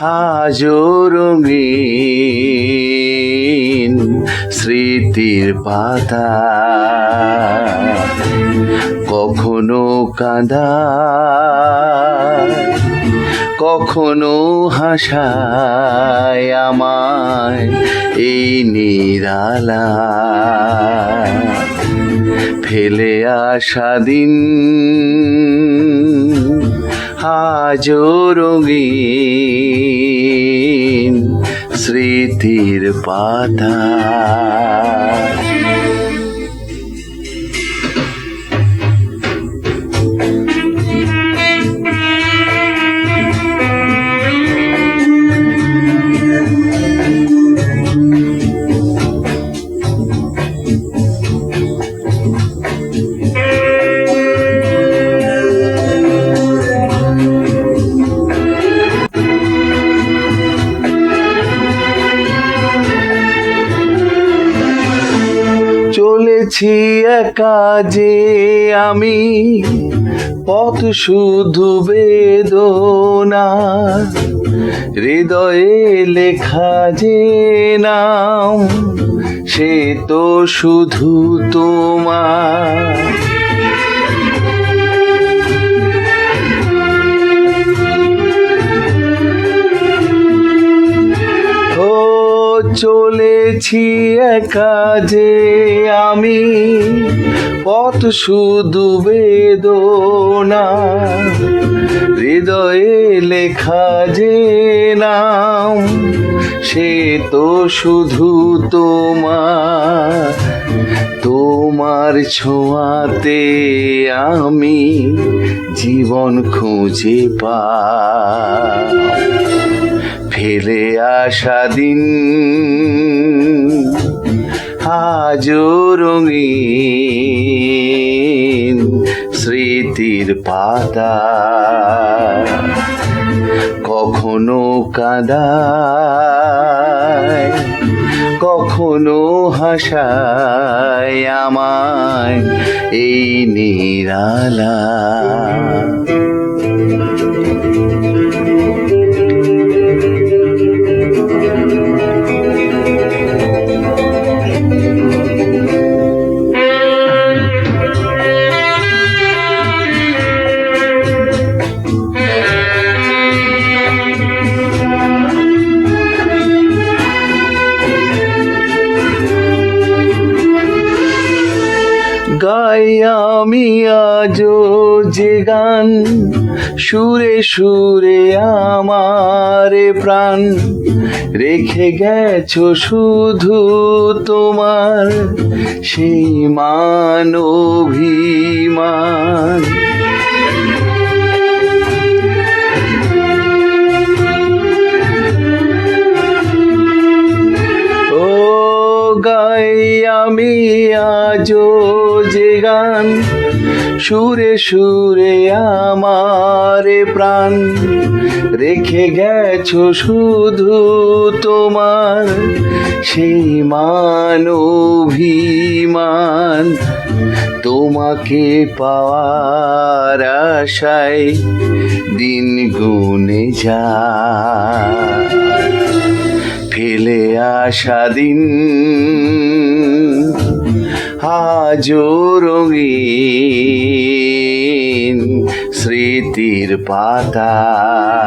আজও রঙিন স্মৃতির পাতা। কখনো কাঁদা কখনো হাসায় আমায় এই নিরালা। ফেলে আসা দিন আজও রঙিন স্মৃতির পাতা। চলেছি একা যে আমি, পথ শুধু বেদনা। হৃদয়ে লেখা যে নাম, সে তো শুধু তোমার। চলেছি একা যে আমি, পথ শুধু বেদনা, হৃদয়ে লেখা যে নাম, সে তো শুধু তোমার। তোমার ছোঁয়াতে আমি জীবন খুঁজে পাই। ফেলে আসা দিন। আজও রঙিন স্মৃতির পাতা। কখনো কাদায় কখনো হাসায় আমায় এই নিরালা। আমি আজ যে গান সুরে সুরে আমার প্রাণ রেখে গেছ শুধু তোমার সেই মান অভিমান। আমি আজও যে গান সুরে সুরে আমার প্রাণ রেখে গেছো শুধু তোমার সেই মান অভিমান তোমাকে পাওয়ার আশায় দিন গুনে যায়। ফেলে আসা দিন। আজও রঙিন স্মৃতির পাতায়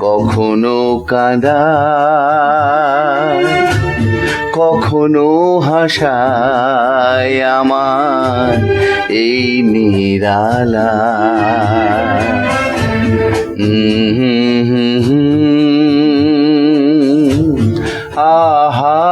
কখনো কাঁদা কখনো হাসায় আমার এই নিরালা আহা হা Ah ha